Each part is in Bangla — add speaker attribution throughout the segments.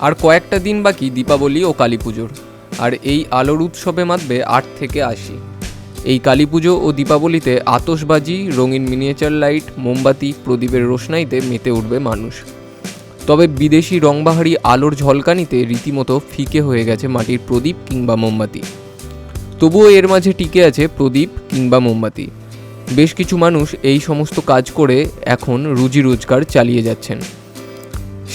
Speaker 1: আর কয়েকটা দিন বাকি দীপাবলি ও কালী পুজোর আর এই আলোর উৎসবে মাতবে আট থেকে আশি। এই কালী পুজো ও দীপাবলিতে আতশবাজি, রঙিন মিনিয়েচার লাইট মোমবাতি, প্রদীপের রোশনাইতে মেতে উঠবে মানুষ। তবে বিদেশি রংবাহারি আলোর ঝলকানিতে রীতিমতো ফিকে হয়ে গেছে মাটির প্রদীপ কিংবা মোমবাতি। তবুও এর মাঝে টিকে আছে প্রদীপ কিংবা মোমবাতি। বেশ কিছু মানুষ এই সমস্ত কাজ করে এখন রুজি রোজগার চালিয়ে যাচ্ছেন।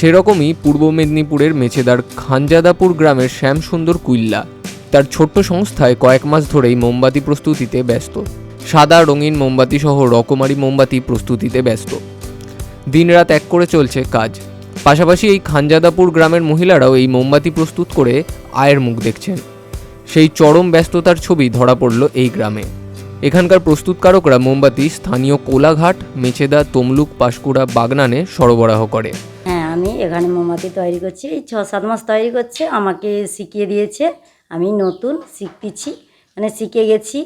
Speaker 1: সেরকমই পূর্ব মেদিনীপুরের মেছেদার খানজাদাপুর গ্রামের শ্যামসুন্দর কুইল্লা তার ছোট্ট সংস্থায় কয়েক মাস ধরেই মোমবাতি প্রস্তুতিতে ব্যস্ত। সাদা রঙিন মোমবাতি সহ রকমারি মোমবাতি প্রস্তুতিতে ব্যস্ত। দিনরাত এক করে চলছে কাজ। পাশাপাশি এই খানজাদাপুর গ্রামের মহিলারাও এই মোমবাতি প্রস্তুত করে আয়ের মুখ দেখছেন। সেই চরম ব্যস্ততার ছবি ধরা পড়ল এই গ্রামে। এখানকার প্রস্তুতকারকরা মোমবাতি স্থানীয় কোলাঘাট, মেছেদা, তমলুক, পাশকুড়া, বাগনানে সরবরাহ করে।
Speaker 2: আমি এখানে মোমবাতি তৈরি করছি। এই ছ সাত মাস তৈরি করছে আমাকে শিখিয়ে দিয়েছে। আমি নতুন শিখতেছি মানে শিখে গেছি।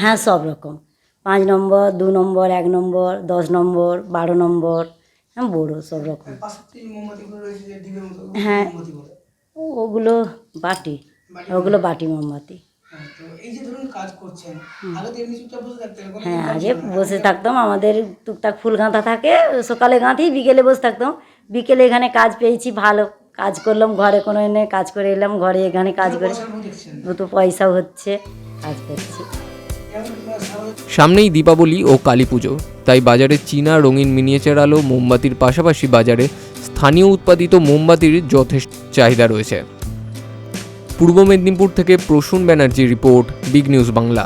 Speaker 2: হ্যাঁ সব রকম। পাঁচ নম্বর দু নম্বর এক নম্বর দশ নম্বর বারো নম্বর হ্যাঁ বড়ো সব রকম। হ্যাঁ ওগুলো বাটি। ওগুলো বাটি মোমবাতি। হ্যাঁ আগে বসে থাকতাম আমাদের টুকটাক ফুল গাঁথা থাকে সকালে গাঁথি বিকেলে বসে থাকতাম। বিকেলে এখানে কাজ পেয়েছি ভালো কাজ করলাম ঘরে কোনো এনে কাজ করে এলাম ঘরে এখানে কাজ করে দুটো পয়সাও হচ্ছে কাজ করছি।
Speaker 1: সামনেই দীপাবলি ও কালী পুজো। তাই বাজারে চীনা রঙিন মিনিয়েচার আলো মোমবাতির পাশাপাশি বাজারে স্থানীয় উৎপাদিত মোমবাতির যথেষ্ট চাহিদা রয়েছে। পূর্ব মেদিনীপুর থেকে Prasun Banerjee report big news Bangla.